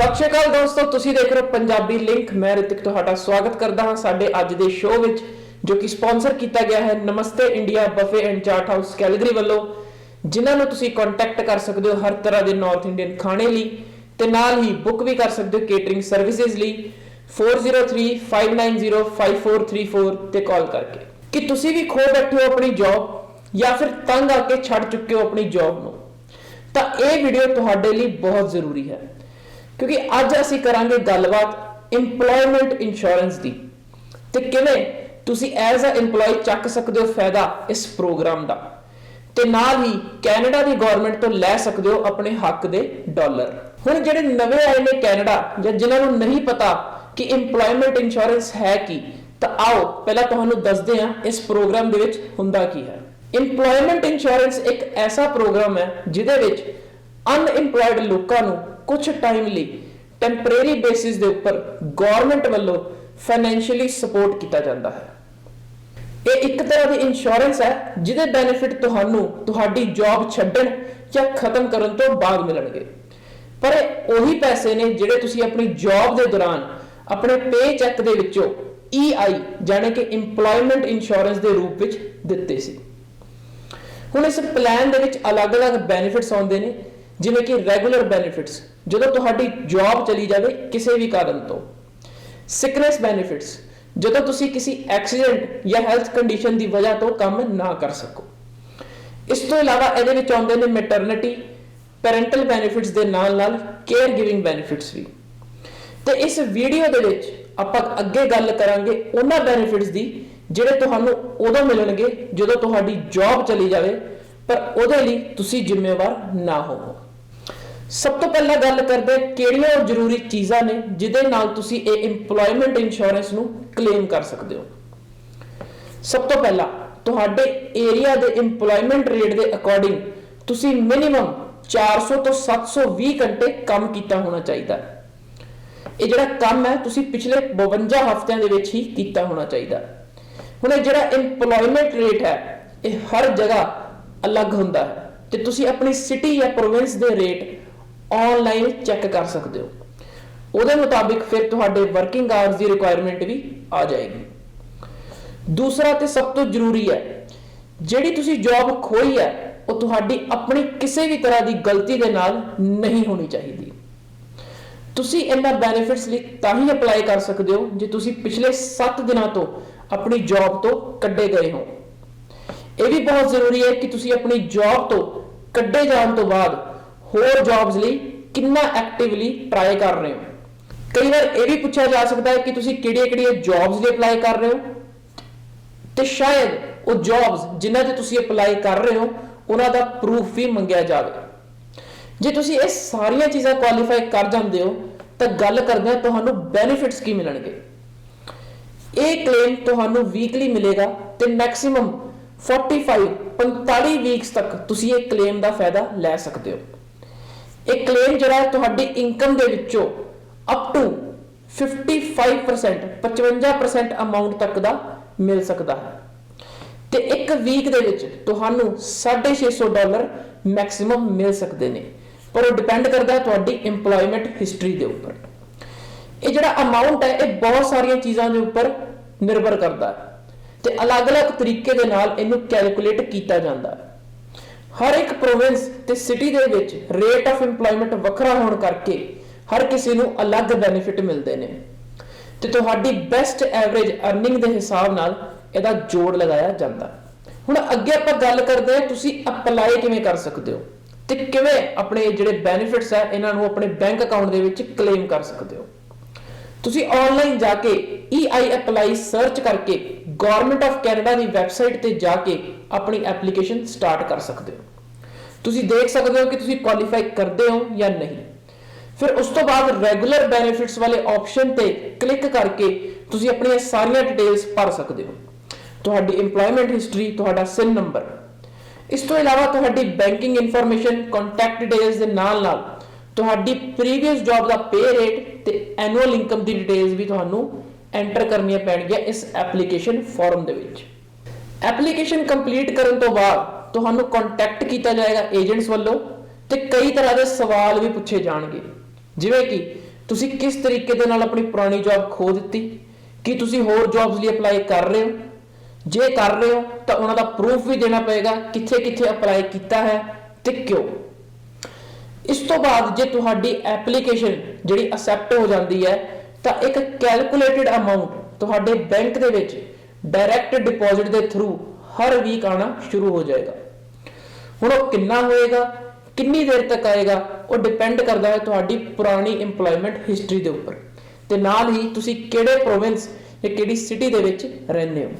ਸਤਿ ਸ਼੍ਰੀ ਅਕਾਲ ਦੋਸਤੋ, ਤੁਸੀਂ ਦੇਖ ਰਹੇ ਹੋ ਪੰਜਾਬੀ ਲਿੰਕ। ਮੈਂ ਰਿਤਿਕ ਤੁਹਾਡਾ ਸਵਾਗਤ ਕਰਦਾ ਹਾਂ ਸਾਡੇ ਅੱਜ ਦੇ ਸ਼ੋਅ ਵਿੱਚ, ਜੋ ਕਿ ਸਪਾਂਸਰ ਕੀਤਾ ਗਿਆ ਹੈ Namaste India buffet and chaat house Calgary ਵੱਲੋਂ। ਜਿਨ੍ਹਾਂ ਨੂੰ ਤੁਸੀਂ ਕੰਟੈਕਟ ਕਰ ਸਕਦੇ ਹੋ ਹਰ ਤਰ੍ਹਾਂ ਦੇ ਨਾਰਥ ਇੰਡੀਅਨ ਖਾਣੇ ਲਈ, ਤੇ ਨਾਲ ਹੀ ਬੁੱਕ ਵੀ ਕਰ ਸਕਦੇ ਹੋ ਕੇਟਰਿੰਗ ਸਰਵਿਸਿਜ਼ ਲਈ। 4035905434 ਤੇ ਕਾਲ ਕਰਕੇ। ਕਿ ਤੁਸੀਂ ਵੀ ਖੋ ਬੈਠੇ ਹੋ ਆਪਣੀ ਜੌਬ ਜਾਂ ਫਿਰ ਤੰਗ ਆ ਕੇ ਛੱਡ ਚੁੱਕੇ ਹੋ ਆਪਣੀ ਜੌਬ ਨੂੰ, ਤਾਂ ਇਹ ਵੀਡੀਓ ਤੁਹਾਡੇ ਲਈ ਬਹੁਤ ਜ਼ਰੂਰੀ ਹੈ। ਕਿਉਂਕਿ ਅੱਜ ਅਸੀਂ ਕਰਾਂਗੇ ਗੱਲਬਾਤ EMPLOYMENT ਇੰਸ਼ੋਰੈਂਸ ਦੀ। ਤੇ ਕਿਵੇਂ ਤੁਸੀਂ ਐਜ਼ ਅ EMPLOYE ਚੱਕ ਸਕਦੇ ਹੋ ਫਾਇਦਾ ਇਸ ਪ੍ਰੋਗਰਾਮ ਦਾ? ਤੇ ਨਾਲ ਹੀ ਕੈਨੇਡਾ ਦੀ ਗਵਰਨਮੈਂਟ ਤੋਂ ਲੈ ਸਕਦੇ ਹੋ ਆਪਣੇ ਹੱਕ ਦੇ ਡਾਲਰ। ਹੁਣ ਜਿਹੜੇ ਨਵੇਂ ਆਏ ਨੇ ਕੈਨੇਡਾ, ਜਾਂ ਜਿਨ੍ਹਾਂ ਨੂੰ ਨਹੀਂ ਪਤਾ ਕਿ EMPLOYMENT ਇੰਸ਼ੋਰੈਂਸ ਹੈ ਕੀ, ਤਾਂ ਆਓ ਪਹਿਲਾਂ ਤੁਹਾਨੂੰ ਦੱਸਦੇ ਹਾਂ ਇਸ ਪ੍ਰੋਗਰਾਮ ਦੇ ਵਿੱਚ ਹੁੰਦਾ ਕੀ ਹੈ। EMPLOYMENT ਇੰਸ਼ੋਰੈਂਸ ਇੱਕ ਐਸਾ ਪ੍ਰੋਗਰਾਮ ਹੈ ਜਿਹਦੇ ਵਿੱਚ ਅਨਇੰਪਲੋਇਡ ਲੋਕਾਂ ਨੂੰ ਕੁਝ ਟਾਈਮ ਲਈ ਟੈਂਪਰੇਰੀ ਬੇਸਿਸ ਦੇ ਉੱਪਰ ਗਵਰਨਮੈਂਟ ਵੱਲੋਂ ਫਾਈਨੈਂਸ਼ੀਅਲੀ ਸਪੋਰਟ ਕੀਤਾ ਜਾਂਦਾ ਹੈ। ਇਹ ਇੱਕ ਤਰ੍ਹਾਂ ਦੀ ਇੰਸ਼ੋਰੈਂਸ ਹੈ, ਜਿਹਦੇ ਬੈਨੀਫਿਟ ਤੁਹਾਨੂੰ ਤੁਹਾਡੀ ਜੌਬ ਛੱਡਣ ਜਾਂ ਖਤਮ ਕਰਨ ਤੋਂ ਬਾਅਦ ਮਿਲਣਗੇ। ਪਰ ਇਹ ਉਹੀ ਪੈਸੇ ਨੇ ਜਿਹੜੇ ਤੁਸੀਂ ਆਪਣੀ ਜੌਬ ਦੇ ਦੌਰਾਨ ਆਪਣੇ ਪੇ ਚੈੱਕ ਦੇ ਵਿੱਚੋਂ EI ਜਾਣੇ ਕਿ EMPLOYMENT ਇੰਸ਼ੋਰੈਂਸ ਦੇ ਰੂਪ ਵਿੱਚ ਦਿੱਤੇ ਸੀ। ਹੁਣ ਇਸ ਪਲਾਨ ਦੇ ਵਿੱਚ ਅਲੱਗ-ਅਲੱਗ ਬੈਨੀਫਿਟਸ ਆਉਂਦੇ ਨੇ, ਜਿਵੇਂ ਕਿ ਰੈਗੂਲਰ ਬੈਨੀਫਿਟਸ ਜਦੋਂ ਤੁਹਾਡੀ ਜੌਬ ਚਲੀ ਜਾਵੇ ਕਿਸੇ ਵੀ ਕਾਰਨ ਤੋਂ। ਸਿਕਨੈਸ ਬੈਨੀਫਿਟਸ ਜਦੋਂ ਤੁਸੀਂ ਕਿਸੇ ਐਕਸੀਡੈਂਟ ਜਾਂ ਹੈਲਥ ਕੰਡੀਸ਼ਨ ਦੀ ਵਜ੍ਹਾ ਤੋਂ ਕੰਮ ਨਾ ਕਰ ਸਕੋ। ਇਸ ਤੋਂ ਇਲਾਵਾ ਇਹਦੇ ਵਿੱਚ ਆਉਂਦੇ ਨੇ ਮੈਟਰਨਿਟੀ ਪੈਰੈਂਟਲ ਬੈਨੀਫਿਟਸ ਦੇ ਨਾਲ-ਨਾਲ ਕੇਅਰ ਗਿਵਿੰਗ ਬੈਨੀਫਿਟਸ ਵੀ। ਤੇ ਇਸ ਵੀਡੀਓ ਦੇ ਵਿੱਚ ਆਪਾਂ ਅੱਗੇ ਗੱਲ ਕਰਾਂਗੇ ਉਹਨਾਂ ਬੈਨੀਫਿਟਸ ਦੀ ਜਿਹੜੇ ਤੁਹਾਨੂੰ ਉਦੋਂ ਮਿਲਣਗੇ ਜਦੋਂ ਤੁਹਾਡੀ ਜੌਬ ਚਲੀ ਜਾਵੇ, ਪਰ ਉਹਦੇ ਲਈ ਤੁਸੀਂ ਜ਼ਿੰਮੇਵਾਰ ਨਾ ਹੋਵੋ। ਸਭ ਤੋਂ ਪਹਿਲਾਂ ਗੱਲ ਕਰਦੇ ਕਿਹੜੀਆਂ ਜ਼ਰੂਰੀ ਚੀਜ਼ਾਂ ਨੇ ਜਿਹਦੇ ਨਾਲ ਤੁਸੀਂ ਇਹ EMPLOYMENT ਇੰਸ਼ੋਰੈਂਸ ਨੂੰ ਕਲੇਮ ਕਰ ਸਕਦੇ ਹੋ। ਸਭ ਤੋਂ ਪਹਿਲਾਂ ਤੁਹਾਡੇ ਏਰੀਆ ਦੇ EMPLOYMENT ਰੇਟ ਦੇ ਅਕੋਰਡਿੰਗ ਤੁਸੀਂ ਮਿਨੀਮਮ 400 ਤੋਂ 720 ਘੰਟੇ ਕੰਮ ਕੀਤਾ ਹੋਣਾ ਚਾਹੀਦਾ ਇਹ ਜਿਹੜਾ ਕੰਮ ਹੈ, ਤੁਸੀਂ ਪਿਛਲੇ 52 ਹਫ਼ਤਿਆਂ ਦੇ ਵਿੱਚ ਹੀ ਕੀਤਾ ਹੋਣਾ ਚਾਹੀਦਾ ਹੁਣ ਇਹ ਜਿਹੜਾ EMPLOYMENT ਰੇਟ ਹੈ, ਇਹ ਹਰ ਜਗ੍ਹਾ ਅਲੱਗ ਹੁੰਦਾ ਹੈ ਤੇ ਤੁਸੀਂ ਆਪਣੀ ਸਿਟੀ ਜਾਂ ਪ੍ਰੋਵਿੰਸ ਦੇ ਰੇਟ ਆਨਲਾਈਨ ਚੈੱਕ ਕਰ ਸਕਦੇ ਹੋ। ਉਹਦੇ ਮੁਤਾਬਿਕ ਫਿਰ ਤੁਹਾਡੇ ਵਰਕਿੰਗ ਆਵਰਸ ਦੀ ਰਿਕੁਆਇਰਮੈਂਟ ਵੀ ਆ ਜਾਏਗੀ। ਦੂਸਰਾ ਤੇ ਸਭ ਤੋਂ ਜ਼ਰੂਰੀ ਹੈ, ਜਿਹੜੀ ਤੁਸੀਂ ਜੌਬ ਖੋਈ ਹੈ, ਉਹ ਤੁਹਾਡੀ ਆਪਣੀ ਕਿਸੇ ਵੀ ਤਰ੍ਹਾਂ ਦੀ ਗਲਤੀ ਦੇ ਨਾਲ ਨਹੀਂ ਹੋਣੀ ਚਾਹੀਦੀ। ਤੁਸੀਂ ਇਹਨਾਂ ਬੈਨੀਫਿਟਸ ਲਈ ਤਾਂ ਹੀ ਅਪਲਾਈ ਕਰ ਸਕਦੇ ਹੋ, ਜੇ ਤੁਸੀਂ ਪਿਛਲੇ 7 ਦਿਨਾਂ ਤੋਂ ਆਪਣੀ ਜੌਬ ਤੋਂ ਕੱਢੇ ਗਏ ਹੋ। ਇਹ ਵੀ ਬਹੁਤ ਜ਼ਰੂਰੀ ਹੈ ਕਿ ਤੁਸੀਂ ਆਪਣੀ ਜੌਬ ਤੋਂ ਕੱਢੇ ਜਾਣ ਤੋਂ ਬਾਅਦ ਹੋਰ ਜੌਬਸ ਲਈ ਕਿੰਨਾ ਐਕਟਿਵਲੀ ਟਰਾਈ ਕਰ ਰਹੇ ਹੋ? ਕਈ ਵਾਰ ਇਹ ਵੀ ਪੁੱਛਿਆ ਜਾ ਸਕਦਾ ਹੈ ਕਿ ਤੁਸੀਂ ਕਿਹੜੀਆਂ-ਕਿਹੜੀਆਂ ਜੌਬਸ ਲਈ ਅਪਲਾਈ ਕਰ ਰਹੇ ਹੋ? ਤੇ ਸ਼ਾਇਦ ਉਹ ਜੌਬਸ ਜਿਨ੍ਹਾਂ ਤੇ ਤੁਸੀਂ ਅਪਲਾਈ ਕਰ ਰਹੇ ਹੋ, ਉਹਨਾਂ ਦਾ ਪ੍ਰੂਫ ਵੀ ਮੰਗਿਆ ਜਾਵੇ। ਜੇ ਤੁਸੀਂ ਇਹ ਸਾਰੀਆਂ ਚੀਜ਼ਾਂ ਕੁਆਲੀਫਾਈ ਕਰ ਜਾਂਦੇ ਹੋ, ਤਾਂ ਗੱਲ ਕਰਦੇ ਹਾਂ ਤੁਹਾਨੂੰ ਬੈਨੀਫਿਟਸ ਕੀ ਮਿਲਣਗੇ। ਇਹ ਕਲੇਮ ਤੁਹਾਨੂੰ ਵੀਕਲੀ ਮਿਲੇਗਾ ਤੇ ਮੈਕਸਿਮਮ 45 45 ਵੀਕਸ ਤੱਕ ਤੁਸੀਂ ਇਹ ਕਲੇਮ ਦਾ ਫਾਇਦਾ ਲੈ ਸਕਦੇ ਹੋ। ਇਹ ਕਲੇਮ ਜਿਹੜਾ ਹੈ ਤੁਹਾਡੀ ਇਨਕਮ ਦੇ ਵਿੱਚੋਂ ਅਪ ਟੂ 55% 55% ਅਮਾਉਂਟ ਤੱਕ ਦਾ ਮਿਲ ਸਕਦਾ ਹੈ। ਤੇ ਇੱਕ ਵੀਕ ਦੇ ਵਿੱਚ ਤੁਹਾਨੂੰ 650 ਡਾਲਰ ਮੈਕਸਿਮਮ ਮਿਲ ਸਕਦੇ ਨੇ। ਪਰ ਉਹ ਡਿਪੈਂਡ ਕਰਦਾ ਹੈ ਤੁਹਾਡੀ EMPLOYMENT ਹਿਸਟਰੀ ਦੇ ਉੱਪਰ। ਇਹ ਜਿਹੜਾ ਅਮਾਉਂਟ ਹੈ, ਇਹ ਬਹੁਤ ਸਾਰੀਆਂ ਚੀਜ਼ਾਂ ਦੇ ਉੱਪਰ ਨਿਰਭਰ ਕਰਦਾ ਹੈ। ਤੇ ਅਲੱਗ-ਅਲੱਗ ਤਰੀਕੇ ਦੇ ਨਾਲ ਇਹਨੂੰ ਕੈਲਕੂਲੇਟ ਕੀਤਾ ਜਾਂਦਾ ਹੈ। ਹਰ ਇੱਕ ਪ੍ਰੋਵਿੰਸ ਤੇ ਸਿਟੀ ਦੇ ਵਿੱਚ ਰੇਟ ਆਫ EMPLOYMENT ਵੱਖਰਾ ਹੋਣ ਕਰਕੇ ਹਰ ਕਿਸੇ ਨੂੰ ਅਲੱਗ ਬੈਨੀਫਿਟ ਮਿਲਦੇ ਨੇ। ਤੇ ਤੁਹਾਡੀ ਬੈਸਟ ਐਵਰੇਜ ਅਰਨਿੰਗ ਦੇ ਹਿਸਾਬ ਨਾਲ ਇਹਦਾ ਜੋੜ ਲਗਾਇਆ ਜਾਂਦਾ। ਹੁਣ ਅੱਗੇ ਆਪਾਂ ਗੱਲ ਕਰਦੇ ਹਾਂ, ਤੁਸੀਂ ਅਪਲਾਈ ਕਿਵੇਂ ਕਰ ਸਕਦੇ ਹੋ ਤੇ ਕਿਵੇਂ ਆਪਣੇ ਜਿਹੜੇ ਬੈਨੀਫਿਟਸ ਹੈ, ਇਹਨਾਂ ਨੂੰ ਆਪਣੇ ਬੈਂਕ ਅਕਾਊਂਟ ਦੇ ਵਿੱਚ ਕਲੇਮ ਕਰ ਸਕਦੇ ਹੋ। ਤੁਸੀਂ ਆਨਲਾਈਨ ਜਾ ਕੇ EI ਅਪਲਾਈ ਸਰਚ ਕਰਕੇ ਗਵਰਨਮੈਂਟ ਆਫ ਕੈਨੇਡਾ ਦੀ ਵੈਬਸਾਈਟ ਤੇ ਜਾ ਕੇ ਆਪਣੀ ਐਪਲੀਕੇਸ਼ਨ ਸਟਾਰਟ ਕਰ ਸਕਦੇ ਹੋ। ਤੁਸੀਂ ਦੇਖ ਸਕਦੇ ਹੋ ਕਿ ਤੁਸੀਂ ਕੁਆਲੀਫਾਈ ਕਰਦੇ ਹੋ ਜਾਂ ਨਹੀਂ। ਫਿਰ ਉਸ ਤੋਂ ਬਾਅਦ ਰੈਗੂਲਰ ਬੈਨੀਫਿਟਸ ਵਾਲੇ ਆਪਸ਼ਨ ਤੇ ਕਲਿੱਕ ਕਰਕੇ ਤੁਸੀਂ ਆਪਣੀਆਂ ਸਾਰੀਆਂ ਡਿਟੇਲਸ ਭਰ ਸਕਦੇ ਹੋ। ਤੁਹਾਡੀ EMPLOYMENT ਹਿਸਟਰੀ ਤੁਹਾਡਾ ਸਿਨ ਨੰਬਰ ਇਸ ਤੋਂ ਇਲਾਵਾ ਤੁਹਾਡੀ ਬੈਂਕਿੰਗ ਇਨਫੋਰਮੇਸ਼ਨ ਕੰਟੈਕਟ ਡਿਟੇਲਸ ਦੇ ਨਾਲ ਨਾਲ ਤੁਹਾਡੀ ਪ੍ਰੀਵੀਅਸ ਜੌਬ ਦਾ ਪੇ ਰੇਟ ਤੇ ਐਨੂਅਲ ਇਨਕਮ ਦੀ ਡਿਟੇਲਸ ਵੀ ਤੁਹਾਨੂੰ ਐਂਟਰ ਕਰਨੀਆਂ ਪੈਣਗੀਆਂ ਇਸ ਐਪਲੀਕੇਸ਼ਨ ਫਾਰਮ ਦੇ ਵਿੱਚ। ਐਪਲੀਕੇਸ਼ਨ ਕੰਪਲੀਟ ਕਰਨ ਤੋਂ ਬਾਅਦ ਤੁਹਾਨੂੰ ਕੰਟੈਕਟ ਕੀਤਾ ਜਾਏਗਾ ਏਜੰਟਸ ਵੱਲੋਂ ਤੇ ਕਈ ਤਰ੍ਹਾਂ ਦੇ ਸਵਾਲ ਵੀ ਪੁੱਛੇ ਜਾਣਗੇ। ਜਿਵੇਂ ਕਿ ਤੁਸੀਂ ਕਿਸ ਤਰੀਕੇ ਦੇ ਨਾਲ ਆਪਣੀ ਪੁਰਾਣੀ ਜੌਬ ਖੋ ਦਿੱਤੀ? ਕੀ ਤੁਸੀਂ ਹੋਰ ਜੌਬਸ ਲਈ ਅਪਲਾਈ ਕਰ ਰਹੇ ਹੋ? ਜੇ ਕਰ ਰਹੇ ਹੋ, ਤਾਂ ਉਹਨਾਂ ਦਾ ਪ੍ਰੂਫ ਵੀ ਦੇਣਾ ਪਏਗਾ ਕਿੱਥੇ ਕਿੱਥੇ ਅਪਲਾਈ ਕੀਤਾ ਹੈ ਤੇ ਕਿਉਂ। ਇਸ ਤੋਂ ਬਾਅਦ ਜੇ ਤੁਹਾਡੀ ਐਪਲੀਕੇਸ਼ਨ ਜਿਹੜੀ ਅਸੈਪਟ ਹੋ ਜਾਂਦੀ ਹੈ, ਤਾਂ ਇੱਕ ਕੈਲਕੂਲੇਟਡ ਅਮਾਉਂਟ ਤੁਹਾਡੇ ਬੈਂਕ ਦੇ ਵਿੱਚ ਡਾਇਰੈਕਟ ਡਿਪੋਜ਼ਿਟ ਦੇ ਥਰੂ ਹਰ ਵੀਕ ਆਣਾ ਸ਼ੁਰੂ ਹੋ ਜਾਏਗਾ। ਹੁਣ ਉਹ ਕਿੰਨਾ ਹੋਏਗਾ, ਕਿੰਨੀ ਦੇਰ ਤੱਕ ਆਏਗਾ, ਉਹ ਡਿਪੈਂਡ ਕਰਦਾ ਹੈ ਤੁਹਾਡੀ ਪੁਰਾਣੀ EMPLOYMENT ਹਿਸਟਰੀ ਦੇ ਉੱਪਰ। ਤੇ ਨਾਲ ਹੀ ਤੁਸੀਂ ਕਿਹੜੇ ਪ੍ਰੋਵਿੰਸ ਜਾਂ ਕਿਹੜੀ ਸਿਟੀ ਦੇ ਵਿੱਚ ਰਹਿੰਦੇ ਹੋ।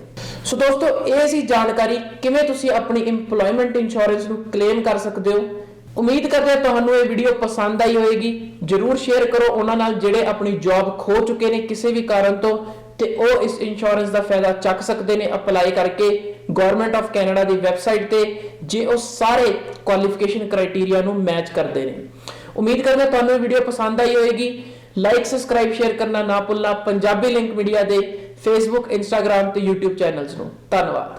ਸੋ ਦੋਸਤੋ, ਇਹ ਸੀ ਜਾਣਕਾਰੀ ਕਿਵੇਂ ਤੁਸੀਂ ਆਪਣੀ EMPLOYMENT ਇੰਸ਼ੋਰੈਂਸ ਨੂੰ ਕਲੇਮ ਕਰ ਸਕਦੇ ਹੋ। ਉਮੀਦ ਕਰਦੇ ਹਾਂ ਤੁਹਾਨੂੰ ਇਹ ਵੀਡੀਓ ਪਸੰਦ ਆਈ ਹੋਵੇਗੀ ਜਰੂਰ ਸ਼ੇਅਰ ਕਰੋ ਉਹਨਾਂ ਨਾਲ ਜਿਹੜੇ ਆਪਣੀ ਜੌਬ ਖੋ ਚੁੱਕੇ ਨੇ ਕਿਸੇ ਵੀ ਕਾਰਨ ਤੋਂ ਤੇ ਉਹ ਇਸ ਇੰਸ਼ੋਰੈਂਸ ਦਾ ਫਾਇਦਾ ਚੱਕ ਸਕਦੇ ਨੇ ਅਪਲਾਈ ਕਰਕੇ। ਗਵਰਨਮੈਂਟ ਆਫ ਕੈਨੇਡਾ ਦੀ ਵੈਬਸਾਈਟ ਤੇ ਜੇ ਉਹ ਸਾਰੇ ਕੁਆਲੀਫਿਕੇਸ਼ਨ ਕ੍ਰਾਈਟੇਰੀਆ ਨੂੰ ਮੈਚ ਕਰਦੇ ਨੇ। ਉਮੀਦ ਕਰਦਾ ਤੁਹਾਨੂੰ ਇਹ ਵੀਡੀਓ ਪਸੰਦ ਆਈ ਹੋਵੇਗੀ। ਲਾਈਕ ਸਬਸਕ੍ਰਾਈਬ ਸ਼ੇਅਰ ਕਰਨਾ ਨਾ ਭੁੱਲਣਾ ਪੰਜਾਬੀ ਲਿੰਕ ਮੀਡੀਆ ਦੇ ਫੇਸਬੁੱਕ ਇੰਸਟਾਗ੍ਰam ਤੇ YouTube ਚੈਨਲਸ ਨੂੰ। ਧੰਨਵਾਦ।